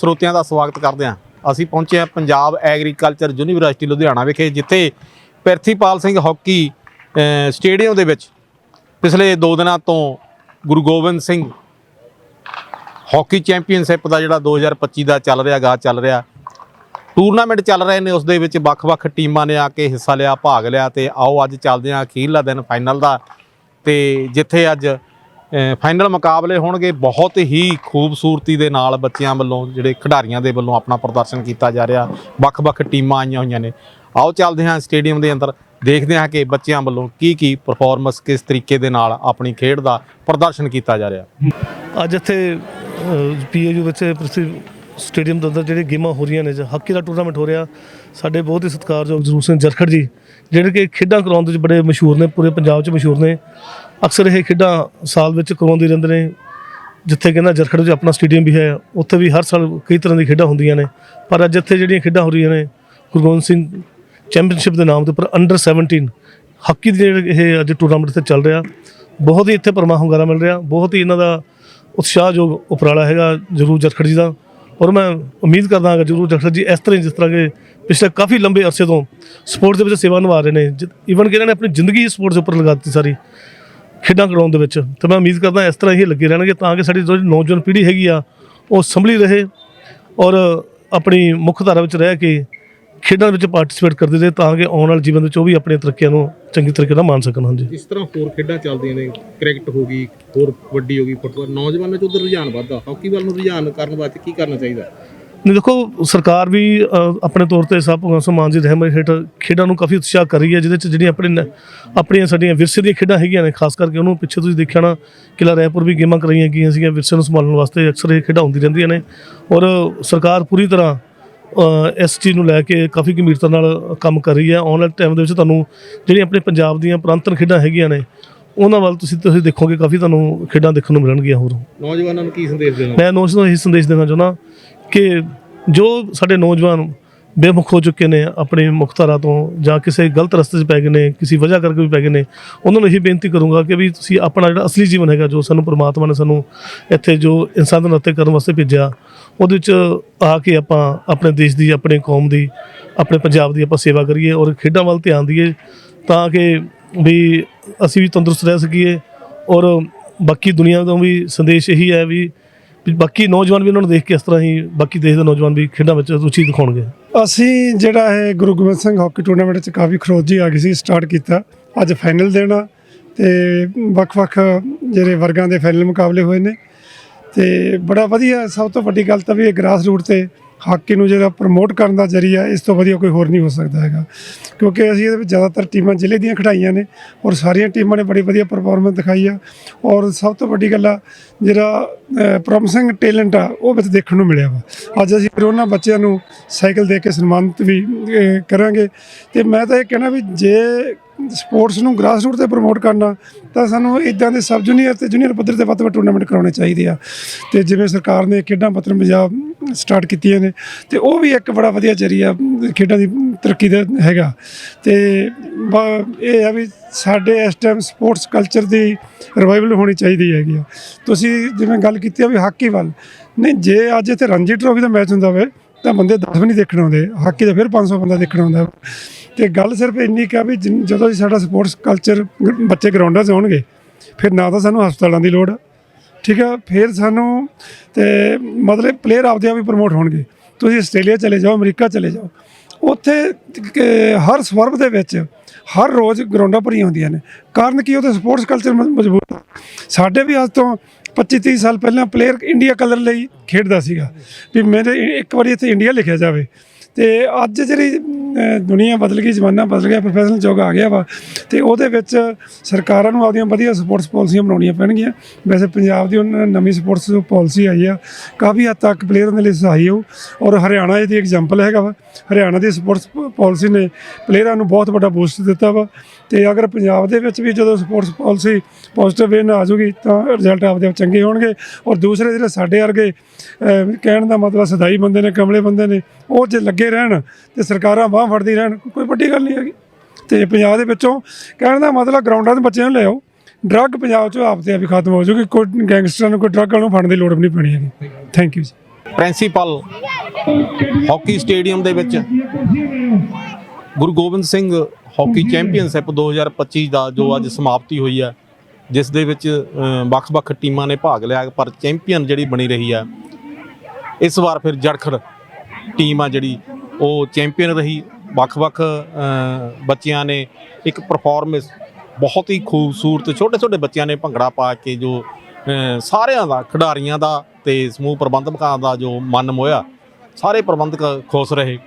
ਸਰੋਤਿਆਂ ਦਾ ਸਵਾਗਤ ਕਰਦੇ ਹਾਂ। ਅਸੀਂ ਪਹੁੰਚੇ ਹਾਂ ਪੰਜਾਬ ਐਗਰੀਕਲਚਰ ਯੂਨੀਵਰਸਿਟੀ ਲੁਧਿਆਣਾ ਵਿਖੇ, ਜਿੱਥੇ ਪਿਰਥੀਪਾਲ ਸਿੰਘ ਹਾਕੀ ਸਟੇਡੀਅਮ ਦੇ ਵਿੱਚ ਪਿਛਲੇ 2 ਦਿਨਾਂ ਤੋਂ ਗੁਰੂ ਗੋਬਿੰਦ ਸਿੰਘ ਹਾਕੀ ਚੈਂਪੀਅਨਸ਼ਿਪ ਦਾ ਜਿਹੜਾ 2025 ਦਾ ਚੱਲ ਰਿਹਾ ਗਾ ਚੱਲ ਰਿਹਾ, ਟੂਰਨਾਮੈਂਟ ਚੱਲ ਰਹੇ ਨੇ, ਉਸ ਦੇ ਵਿੱਚ ਵੱਖ-ਵੱਖ ਟੀਮਾਂ ਨੇ ਆ ਕੇ ਹਿੱਸਾ ਲਿਆ, ਭਾਗ ਲਿਆ ਤੇ ਆਓ ਅੱਜ ਚੱਲਦੇ ਹਾਂ ਅਖੀਰਲਾ ਦਿਨ ਫਾਈਨਲ ਦਾ ਤੇ ਜਿੱਥੇ ਅੱਜ ਫਾਈਨਲ ਮੁਕਾਬਲੇ ਹੋਣਗੇ ਬਹੁਤ ਹੀ ਖੂਬਸੂਰਤੀ ਦੇ ਨਾਲ ਬੱਚਿਆਂ ਵੱਲੋਂ, ਜਿਹੜੇ ਖਿਡਾਰੀਆਂ ਦੇ ਵੱਲੋਂ ਆਪਣਾ ਪ੍ਰਦਰਸ਼ਨ ਕੀਤਾ ਜਾ ਰਿਹਾ। ਵੱਖ-ਵੱਖ ਟੀਮਾਂ ਆਈਆਂ ਹੋਈਆਂ ਨੇ। ਆਓ ਚੱਲਦੇ ਹਾਂ ਸਟੇਡੀਅਮ ਦੇ ਅੰਦਰ। ਦੇਖਦੇ ਹਾਂ ਕਿ ਬੱਚਿਆਂ ਵੱਲੋਂ ਕੀ ਕੀ ਪਰਫਾਰਮੈਂਸ ਕਿਸ ਤਰੀਕੇ ਦੇ ਨਾਲ ਆਪਣੀ ਖੇਡ ਦਾ ਪ੍ਰਦਰਸ਼ਨ ਕੀਤਾ ਜਾ ਰਿਹਾ। ਅੱਜ ਇੱਥੇ ਪੀਏਯੂ ਵਿੱਚ ਪ੍ਰਸਿੱਧ ਸਟੇਡੀਅਮ ਦੇ ਅੰਦਰ ਜਿਹੜੇ ਗੇਮਾਂ ਹੋ ਰਹੀਆਂ ਨੇ, ਜਾਂ ਹਾਕੀ ਦਾ ਟੂਰਨਾਮੈਂਟ ਹੋ ਰਿਹਾ, ਸਾਡੇ ਬਹੁਤ ਹੀ ਸਤਿਕਾਰਯੋਗ ਜਰੂਰ ਸਿੰਘ ਜਰਖੜ ਜੀ, ਜਿਹੜੇ ਕਿ ਖੇਡਾਂ ਕਰਾਉਣ ਦੇ ਵਿੱਚ ਬੜੇ ਮਸ਼ਹੂਰ ਨੇ, ਪੂਰੇ ਪੰਜਾਬ 'ਚ ਮਸ਼ਹੂਰ ਨੇ। ਅਕਸਰ ਇਹ ਖੇਡਾਂ ਸਾਲ ਵਿੱਚ ਕਰਵਾਉਂਦੇ ਰਹਿੰਦੇ ਨੇ, ਜਿੱਥੇ ਕਹਿੰਦਾ ਜਰਖੜ ਵਿੱਚ ਆਪਣਾ ਸਟੇਡੀਅਮ ਵੀ ਹੈ, ਉੱਥੇ ਵੀ ਹਰ ਸਾਲ ਕਈ ਤਰ੍ਹਾਂ ਦੀ ਖੇਡਾਂ ਹੁੰਦੀਆਂ ਨੇ। ਪਰ ਅੱਜ ਇੱਥੇ ਜਿਹੜੀਆਂ ਖੇਡਾਂ ਹੋ ਰਹੀਆਂ ਨੇ, ਗੁਰੂ ਗੋਬਿੰਦ ਸਿੰਘ ਚੈਂਪੀਅਨਸ਼ਿਪ ਦੇ ਨਾਮ ਦੇ ਉੱਪਰ ਅੰਡਰ 17 ਹਾਕੀ ਦੇ ਜਿਹੜੇ ਇਹ ਅੱਜ ਟੂਰਨਾਮੈਂਟ ਤੇ ਚੱਲ ਰਿਹਾ, ਬਹੁਤ ਹੀ ਇੱਥੇ ਪਰਮਾ ਹੁੰਗਾਰਾ ਮਿਲ ਰਿਹਾ, ਬਹੁਤ ਹੀ ਇਹਨਾਂ ਦਾ ਉਤਸ਼ਾਹਯੋਗ ਉਪਰਾਲਾ ਹੈਗਾ ਜਰੂਰ ਜਰਖੜ ਜੀ ਦਾ। ਔਰ ਮੈਂ ਉਮੀਦ ਕਰਦਾ ਹਾਂ ਕਿ ਜਰੂਰ ਜਰਖੜ ਜੀ ਇਸ ਤਰ੍ਹਾਂ ਹੀ ਜਿਸ ਤਰ੍ਹਾਂ ਕਿ ਪਿਛਲੇ ਕਾਫੀ ਲੰਬੇ ਅਰਸੇ ਤੋਂ ਸਪੋਰਟਸ ਦੇ ਵਿੱਚ ਸੇਵਾ ਨਿਭਾ ਰਹੇ ਨੇ ਈਵਨ ਕਿ ਇਹਨਾਂ ਨੇ ਆਪਣੀ ਜ਼ਿੰਦਗੀ ਸਪੋਰਟਸ ਉੱਪਰ ਲਗਾ ਦਿੱਤੀ ਸਾਰੀ। ਖੇਡਾਂ ਕਰਾਉਣ ਦੇ ਵਿੱਚ। ਤੇ ਮੈਂ ਉਮੀਦ ਕਰਦਾ ਇਸ ਤਰ੍ਹਾਂ ਹੀ ਲੱਗੇ ਰਹਿਣਗੇ ਤਾਂ ਕਿ ਸਾਡੀ ਜਿਹੜੀ ਨੌਜਵਾਨ ਪੀੜ੍ਹੀ ਹੈਗੀ ਆ, ਉਹ ਸੰਭਲੀ ਰਹੇ ਔਰ ਆਪਣੀ ਮੁੱਖ ਧਾਰਾ ਵਿੱਚ ਰਹਿ ਕੇ ਖੇਡਾਂ ਵਿੱਚ ਪਾਰਟਿਸਿਪੇਟ ਕਰਦੇ ਰਹੇ ਤਾਂ ਕਿ ਆਉਣ ਵਾਲੇ ਜੀਵਨ ਵਿੱਚ ਉਹ ਵੀ ਆਪਣੀਆਂ ਤਰੱਕੀਆਂ ਨੂੰ ਚੰਗੀ ਤਰੀਕੇ ਨਾਲ ਮਾਣ ਸਕਣ। ਹਾਂਜੀ। ਇਸ ਤਰ੍ਹਾਂ ਹੋਰ ਖੇਡਾਂ ਚੱਲਦੀਆਂ ਨੇ, ਕ੍ਰਿਕਟ ਹੋ ਗਈ, ਹੋਰ ਕਬੱਡੀ ਹੋ ਗਈ, ਫੁੱਟਬਾਲ, ਨੌਜਵਾਨਾਂ 'ਚ ਉਧਰ ਰੁਝਾਨ ਵੱਧਦਾ। ਹਾਕੀ ਵੱਲ ਨੂੰ ਰੁਝਾਨ ਕਰਨ ਵਾਸਤੇ ਕੀ ਕਰਨਾ ਚਾਹੀਦਾ? ਨਹੀਂ ਦੇਖੋ ਸਰਕਾਰ ਵੀ ਅ, ਆਪਣੇ ਤੌਰ ਤੇ ਸਭ ਭਗਵੰਤ ਸਿੰਘ ਮਾਨ ਜੀ ਦੀ ਰਹਿਮਤ ਹੇਠ ਖੇਡਾਂ ਨੂੰ ਕਾਫੀ ਉਤਸ਼ਾਹ ਕਰ ਰਹੀ ਹੈ ਜਿਹਦੇ ਚ ਜਿਹੜੀਆਂ ਆਪਣੇ ਨ- ਆਪਣੀਆਂ ਸਾਡੀਆਂ ਵਿਰਸੇ ਦੀਆਂ ਖੇਡਾਂ ਹੈਗੀਆਂ ਨੇ ਖਾਸ ਕਰਕੇ ਉਹਨੂੰ ਪਿੱਛੇ ਤੁਸੀਂ ਦੇਖਿਆ ਨਾ ਕਿਲਾ ਰਾਏਪੁਰ ਵੀ ਗੇਮਾਂ ਕਰਾਈਆਂ ਗਈਆਂ ਸੀਗੀਆਂ ਵਿਰਸੇ ਨੂੰ ਸੰਭਾਲਣ ਵਾਸਤੇ ਅਕਸਰ ਇਹ ਖੇਡਾਂ ਹੁੰਦੀ ਰਹਿੰਦੀਆਂ ਨੇ। ਔਰ ਸਰਕਾਰ ਪੂਰੀ ਤਰ੍ਹਾਂ ਅ, ਇਸ ਚੀਜ਼ ਨੂੰ ਲੈ ਕੇ ਕਾਫੀ ਗੰਭੀਰਤਾ ਨਾਲ ਕੰਮ ਕਰ ਰਹੀ ਹੈ। ਆਉਣ ਵਾਲੇ ਟਾਈਮ ਦੇ ਵਿੱਚ ਤੁਹਾਨੂੰ ਜਿਹੜੀਆਂ ਆਪਣੇ ਪੰਜਾਬ ਦੀਆਂ ਪ੍ਰਾਂਤਨ ਖੇਡਾਂ ਹੈਗੀਆਂ ਨੇ ਉਹਨਾਂ ਵੱਲ ਤੁਸੀਂ ਤੁਸੀਂ ਦੇਖੋਗੇ ਕਾਫੀ ਤੁਹਾਨੂੰ ਖੇਡਾਂ ਦੇਖਣ ਨੂੰ ਮਿਲਣਗੀਆਂ ਹੋਰ। ਨੌਜਵਾਨਾਂ ਨੂੰ ਕੀ ਸੰਦੇਸ਼ ਦੇਣਾ? ਮੈਂ ਨੌਜਵਾਨਾਂ ਨੂੰ ਇਹ ਸੰਦੇਸ਼ ਦੇਣਾ ਚਾਹੁੰਦਾ ਕਿ ਜੋ ਸਾਡੇ ਨੌਜਵਾਨ ਬੇਮੁਖ ਹੋ ਚੁੱਕੇ ਨੇ, ਆਪਣੀ ਮੁਖਤਾਰਾ ਤੋਂ ਜਾਂ ਕਿਸੇ ਗਲਤ ਰਸਤੇ 'ਚ ਪੈ ਗਏ ਨੇ, ਕਿਸੇ ਵਜ੍ਹਾ ਕਰਕੇ ਵੀ ਪੈ ਗਏ ਨੇ, ਉਹਨਾਂ ਨੂੰ ਇਹੀ ਬੇਨਤੀ ਕਰੂੰਗਾ ਕਿ ਵੀ ਤੁਸੀਂ ਆਪਣਾ ਜਿਹੜਾ ਅਸਲੀ ਜੀਵਨ ਹੈਗਾ, ਜੋ ਸਾਨੂੰ ਪ੍ਰਮਾਤਮਾ ਨੇ ਸਾਨੂੰ ਇੱਥੇ ਜੋ ਇਨਸਾਨ ਦੇ ਨਾਤੇ ਕਰਨ ਵਾਸਤੇ ਭੇਜਿਆ, ਉਹਦੇ ਵਿੱਚ ਆ ਕੇ ਆਪਾਂ ਆਪਣੇ ਦੇਸ਼ ਦੀ, ਆਪਣੇ ਕੌਮ ਦੀ, ਆਪਣੇ ਪੰਜਾਬ ਦੀ ਆਪਾਂ ਸੇਵਾ ਕਰੀਏ ਔਰ ਖੇਡਾਂ ਵੱਲ ਧਿਆਨ ਦਈਏ ਤਾਂ ਕਿ ਵੀ ਅਸੀਂ ਵੀ ਤੰਦਰੁਸਤ ਰਹਿ ਸਕੀਏ ਔਰ ਬਾਕੀ ਦੁਨੀਆ ਤੋਂ ਵੀ ਸੰਦੇਸ਼ ਇਹੀ ਹੈ ਵੀ ਵੀ ਬਾਕੀ ਨੌਜਵਾਨ ਵੀ ਉਹਨਾਂ ਨੂੰ ਦੇਖ ਕੇ ਇਸ ਤਰ੍ਹਾਂ ਹੀ ਬਾਕੀ ਦੇਸ਼ ਦੇ ਨੌਜਵਾਨ ਵੀ ਖੇਡਾਂ ਵਿੱਚ ਰੁਚੀ ਦਿਖਾਉਣਗੇ। ਅਸੀਂ ਜਿਹੜਾ ਇਹ ਗੁਰੂ ਗੋਬਿੰਦ ਸਿੰਘ ਹਾਕੀ ਟੂਰਨਾਮੈਂਟ 'ਚ ਕਾਫੀ ਖਰੋਜੀ ਆ ਗਈ ਸੀ ਸਟਾਰਟ ਕੀਤਾ। ਅੱਜ ਫਾਈਨਲ ਦੇਣਾ ਤੇ ਵੱਖ-ਵੱਖ ਜਿਹੜੇ ਵਰਗਾਂ ਦੇ ਫਾਈਨਲ ਮੁਕਾਬਲੇ ਹੋਏ ਨੇ ਤੇ ਬੜਾ ਵਧੀਆ, ਸਭ ਤੋਂ ਵੱਡੀ ਗੱਲ ਤਾਂ ਵੀ ਇਹ ਗ੍ਰਾਸ ਰੂਟ ਤੇ ਹਾਕੀ ਨੂੰ ਜਿਹੜਾ ਪ੍ਰਮੋਟ ਕਰਨ ਦਾ ਜਰੀਆ ਇਸ ਤੋਂ ਵਧੀਆ ਕੋਈ ਹੋਰ ਨਹੀਂ ਹੋ ਸਕਦਾ ਹੈਗਾ। ਕਿਉਂਕਿ ਅਸੀਂ ਇਹਦੇ ਵਿੱਚ ਜ਼ਿਆਦਾਤਰ ਟੀਮਾਂ ਜ਼ਿਲ੍ਹੇ ਦੀਆਂ ਖਿਡਾਈਆਂ ਨੇ ਔਰ ਸਾਰੀਆਂ ਟੀਮਾਂ ਨੇ ਬੜੀ ਵਧੀਆ ਪਰਫਾਰਮੈਂਸ ਦਿਖਾਈ ਆ। ਔਰ ਸਭ ਤੋਂ ਵੱਡੀ ਗੱਲ ਆ, ਜਿਹੜਾ ਪ੍ਰੋਮਿਸਿੰਗ ਟੈਲੈਂਟ ਆ, ਉਹ ਵਿੱਚ ਦੇਖਣ ਨੂੰ ਮਿਲਿਆ ਵਾ। ਅੱਜ ਅਸੀਂ ਫਿਰ ਉਹਨਾਂ ਬੱਚਿਆਂ ਨੂੰ ਸਾਈਕਲ ਦੇ ਕੇ ਸਨਮਾਨਿਤ ਵੀ ਕਰਾਂਗੇ। ਤੇ ਮੈਂ ਤਾਂ ਇਹ ਕਹਿਣਾ ਵੀ ਜੇ ਸਪੋਰਟਸ ਨੂੰ ਗ੍ਰਾਸ ਰੂਟ ਤੇ ਪ੍ਰਮੋਟ ਕਰਨਾ, ਤਾਂ ਸਾਨੂੰ ਇਦਾਂ ਦੇ ਸਬ ਜੂਨੀਅਰ ਤੇ ਜੂਨੀਅਰ ਪੱਧਰ ਤੇ ਵੱਧ ਤੋਂ ਵੱਧ ਟੂਰਨਾਮੈਂਟ ਕਰਾਉਣੇ ਚਾਹੀਦੇ ਆ। ਤੇ ਜਿਵੇਂ ਸਰਕਾਰ ਨੇ ਖੇਡਾਂ ਪੱਤਰ ਪੰਜਾਬ ਸਟਾਰਟ ਕੀਤੀਆਂ ਨੇ। ਤੇ ਉਹ ਵੀ ਇੱਕ ਬੜਾ ਵਧੀਆ ਜਰੀਆ, ਖੇਡਾਂ ਦੀ ਤਰੱਕੀ ਦਾ ਹੈਗਾ। ਤੇ ਬ- ਇਹ ਆ ਵੀ ਸਾਡੇ ਇਸ ਟਾਈਮ ਸਪੋਰਟਸ ਕਲਚਰ ਦੀ ਰਿਵਾਈਵਲ ਹੋਣੀ ਚਾਹੀਦੀ ਹੈਗੀ ਆ। ਤੁਸੀਂ ਜਿਵੇਂ ਗੱਲ ਕੀਤੀ ਆ ਵੀ ਹਾਕੀ ਵੱਲ, ਨਹੀਂ, ਜੇ ਅੱਜ ਇੱਥੇ ਰਣਜੀ ਟਰੋਫੀ ਦਾ ਮੈਚ ਹੁੰਦਾ ਹੋਵੇ ਤਾਂ ਬੰਦੇ 10 ਵੀ ਨਹੀਂ ਦੇਖਣ ਆਉਂਦੇ। ਹਾਕੀ ਦਾ ਫਿਰ 500 ਬੰਦਾ ਦੇਖਣ ਆਉਂਦਾ। ਤੇ ਗੱਲ ਸਿਰਫ ਇੰਨੀ ਕਿ ਆ ਵੀ ਜਦੋਂ ਹੀ ਸਾਡਾ ਸਪੋਰਟਸ ਕਲਚਰ ਬੱਚੇ ਗਰਾਊਂਡਾਂ 'ਚ ਆਉਣਗੇ, ਫਿਰ ਨਾ ਤਾਂ ਸਾਨੂੰ ਹਸਪਤਾਲਾਂ ਦੀ ਲੋੜ ਠੀਕ ਆ ਫਿਰ ਸਾਨੂੰ ਤੇ ਮਤਲਬ ਪਲੇਅਰ ਆਪਦੇ ਆਪ ਹੀ ਪ੍ਰਮੋਟ ਹੋਣਗੇ। ਤੁਸੀਂ ਆਸਟ੍ਰੇਲੀਆ ਚਲੇ ਜਾਓ, ਅਮਰੀਕਾ ਚਲੇ ਜਾਓ। ਉੱਥੇ ਹਰ ਸਵਰਬ ਦੇ ਵਿੱਚ ਹਰ ਰੋਜ਼ ਗਰਾਊਂਡਾਂ ਭਰੀਆਂ ਹੁੰਦੀਆਂ ਨੇ। ਕਾਰਨ ਕੀ ਉਹਦੇ ਸਪੋਰਟਸ ਕਲਚਰ ਮਜ਼ਬੂਤ ਸਾਡੇ ਵੀ ਅੱਜ ਤੋਂ 25 30 ਸਾਲ ਪਹਿਲਾਂ ਪਲੇਅਰ ਇੰਡੀਆ ਕਲਰ ਲਈ ਖੇਡਦਾ ਸੀਗਾ। ਵੀ ਮੇਰੇ ਇੱਕ ਵਾਰੀ ਇੱਥੇ ਇੰਡੀਆ ਲਿਖਿਆ ਜਾਵੇ। ਤੇ ਅੱਜ ਜਿਹੜੀ ਦੁਨੀਆ ਬਦਲ ਗਈ, ਜ਼ਮਾਨਾ ਬਦਲ ਗਿਆ ਪ੍ਰੋਫੈਸ਼ਨਲ ਯੁੱਗ ਆ ਗਿਆ ਵਾ, ਤੇ ਉਹਦੇ ਵਿੱਚ ਸਰਕਾਰਾਂ ਨੂੰ ਆਪਦੀਆਂ ਵਧੀਆ ਸਪੋਰਟਸ ਪਾਲਿਸੀਆਂ ਬਣਾਉਣੀਆਂ ਪੈਣਗੀਆਂ। ਵੈਸੇ ਪੰਜਾਬ ਦੀ ਉਹਨਾਂ ਨਵੀਂ ਸਪੋਰਟਸ ਪਾਲਿਸੀ ਆਈ ਆ, ਕਾਫੀ ਹੱਦ ਤੱਕ ਪਲੇਅਰਾਂ ਦੇ ਲਈ ਸਹਾਈ ਹੋ ਔਰ ਹਰਿਆਣਾ ਇਹਦੀ ਐਗਜ਼ਾਮਪਲ ਹੈਗਾ ਵਾ। ਹਰਿਆਣਾ ਦੀ ਸਪੋਰਟਸ ਪਾਲਿਸੀ ਨੇ ਪਲੇਅਰਾਂ ਨੂੰ ਬਹੁਤ ਵੱਡਾ ਬੂਸਟ ਦਿੱਤਾ ਵਾ, ਤੇ ਅਗਰ ਪੰਜਾਬ ਦੇ ਵਿੱਚ ਵੀ ਜਦੋਂ ਸਪੋਰਟਸ ਪਾਲਿਸੀ ਪੋਜ਼ਿਟਿਵ ਵੇ ਨਾਲ ਆ ਜੂਗੀ ਤਾਂ ਰਿਜ਼ਲਟ ਆਪਦੇ ਆਪ ਚੰਗੇ ਹੋਣਗੇ, ਔਰ ਦੂਸਰੇ ਜਿਹੜੇ ਸਾਡੇ ਵਰਗੇ ਕਹਿਣ ਦਾ ਮਤਲਬ ਸਦਾਈ ਬੰਦੇ ਨੇ, ਕਮਲੇ ਬੰਦੇ ਨੇ, ਉਹ ਜੇ ਲੱਗੇ ਰਹਿਣ ਤੇ ਸਰਕਾਰਾਂ ਬਾਹ ਫੜਦੀ ਰਹਿਣ, ਕੋਈ ਵੱਡੀ ਗੱਲ ਨਹੀਂ ਹੈਗੀ। ਤੇ ਪੰਜਾਬ ਦੇ ਵਿੱਚੋਂ ਕਹਿਣ ਦਾ ਮਤਲਬ ਗਰਾਊਂਡਾਂ ਦੇ ਬੱਚਿਆਂ ਨੂੰ ਲਿਆਓ ਡਰੱਗ ਪੰਜਾਬ 'ਚੋਂ ਆਪ ਆਪ ਹੀ ਖਤਮ ਹੋ ਜਾਊਗੀ, ਕੋਈ ਗੈਂਗਸਟਰਾਂ ਨੂੰ, ਕੋਈ ਡਰੱਗ ਨੂੰ ਫੜਨ ਦੀ ਲੋੜ ਵੀ ਨਹੀਂ ਪੈਣੀ ਹੈਗੀ। Thank you ji principal hockey stadium ਦੇ ਵਿੱਚ ਗੁਰੂ ਗੋਬਿੰਦ ਸਿੰਘ ਹਾਕੀ ਚੈਂਪੀਅਨਸ਼ਿਪ 2025 ਦਾ ਜੋ ਅੱਜ ਸਮਾਪਤੀ ਹੋਈ ਹੈ, ਜਿਸ ਦੇ ਵਿੱਚ ਵੱਖ-ਵੱਖ ਟੀਮਾਂ ਨੇ ਭਾਗ ਲਿਆ, ਪਰ ਚੈਂਪੀਅਨ ਜਿਹੜੀ ਬਣੀ ਰਹੀ ਹੈ, ਇਸ ਵਾਰ ਫਿਰ ਜੜਖੜ ਟੀਮ ਆ ਜਿਹੜੀ, ਉਹ ਚੈਂਪੀਅਨ ਰਹੀ। ਵੱਖ-ਵੱਖ ਬੱਚਿਆਂ ਨੇ ਇੱਕ ਪਰਫਾਰਮੈਂਸ ਬਹੁਤ ਹੀ ਖੂਬਸੂਰਤ, ਛੋਟੇ-ਛੋਟੇ ਬੱਚਿਆਂ ਨੇ ਭੰਗੜਾ ਪਾ ਕੇ ਜੋ ਸਾਰਿਆਂ ਦਾ, ਖਿਡਾਰੀਆਂ ਦਾ ਤੇ ਸਮੂਹ ਪ੍ਰਬੰਧਕਾਂ ਦਾ ਜੋ ਮਨ ਮੋਇਆ ਸਾਰੇ ਪ੍ਰਬੰਧਕ ਖੁਸ਼ ਰਹੇ।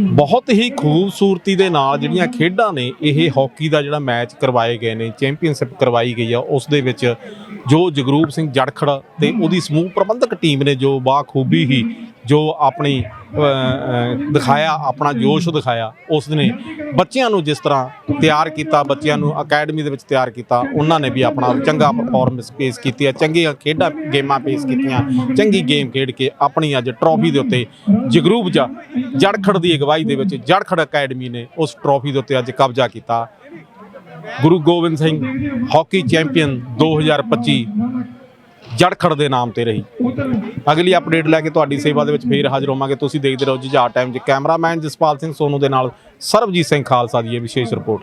ਬਹੁਤ ਹੀ ਖੂਬਸੂਰਤੀ ਦੇ ਨਾਲ ਜਿਹੜੀਆਂ ਖੇਡਾਂ ਨੇ, ਇਹ ਹਾਕੀ ਦਾ ਜਿਹੜਾ ਮੈਚ ਕਰਵਾਏ ਗਏ ਨੇ, ਚੈਂਪੀਅਨਸ਼ਿਪ ਕਰਵਾਈ ਗਈ ਆ, ਉਸ ਦੇ ਵਿੱਚ ਜੋ ਜਗਰੂਪ ਸਿੰਘ ਜੜਖੜ ਤੇ ਉਹਦੀ ਸਮੂਹ ਪ੍ਰਬੰਧਕ ਟੀਮ ਨੇ ਜੋ ਬਾਖੂਬੀ ਹੀ ਜੋ ਆਪਣੀ ਦਿਖਾਇਆ, ਆਪਣਾ ਜੋਸ਼ ਦਿਖਾਇਆ, ਉਸ ਨੇ ਬੱਚਿਆਂ ਨੂੰ ਜਿਸ ਤਰ੍ਹਾਂ ਤਿਆਰ ਕੀਤਾ, ਬੱਚਿਆਂ ਨੂੰ ਅਕੈਡਮੀ ਦੇ ਵਿੱਚ ਤਿਆਰ ਕੀਤਾ, ਉਹਨਾਂ ਨੇ ਵੀ ਆਪਣਾ ਚੰਗਾ ਪਰਫਾਰਮੈਂਸ ਪੇਸ਼ ਕੀਤੀ ਹੈ, ਚੰਗੀਆਂ ਖੇਡਾਂ, ਗੇਮਾਂ ਪੇਸ਼ ਕੀਤੀਆਂ, ਚੰਗੀ ਗੇਮ ਖੇਡ ਕੇ ਆਪਣੀ ਅੱਜ ਟਰੋਫੀ ਦੇ ਉੱਤੇ ਜਗਰੂਪ ਜਾ ਜੜਖੜ ਦੀ ਅਗਵਾਈ ਦੇ ਵਿੱਚ ਜੜਖੜ ਅਕੈਡਮੀ ਨੇ ਉਸ ਟਰੋਫੀ ਦੇ ਉੱਤੇ ਅੱਜ ਕਬਜ਼ਾ ਕੀਤਾ। ਗੁਰੂ ਗੋਬਿੰਦ ਸਿੰਘ ਹਾਕੀ ਚੈਂਪੀਅਨ 2025 ਜੜਖੜ ਦੇ ਨਾਮ ਤੇ ਰਹੀ। ਅਗਲੀ ਅਪਡੇਟ ਲੈ ਕੇ ਤੁਹਾਡੀ ਸੇਵਾ ਦੇ ਵਿੱਚ ਫੇਰ ਹਾਜ਼ਰ ਹੋਵਾਂਗੇ। ਤੁਸੀਂ ਦੇਖਦੇ ਰਹੋ ਜੁਝਾਰ ਟਾਈਮ 'ਚ ਕੈਮਰਾਮੈਨ ਜਸਪਾਲ ਸਿੰਘ ਸੋਨੂ ਦੇ ਨਾਲ ਸਰਬਜੀਤ ਸਿੰਘ ਖਾਲਸਾ ਦੀ ਇਹ ਵਿਸ਼ੇਸ਼ ਰਿਪੋਰਟ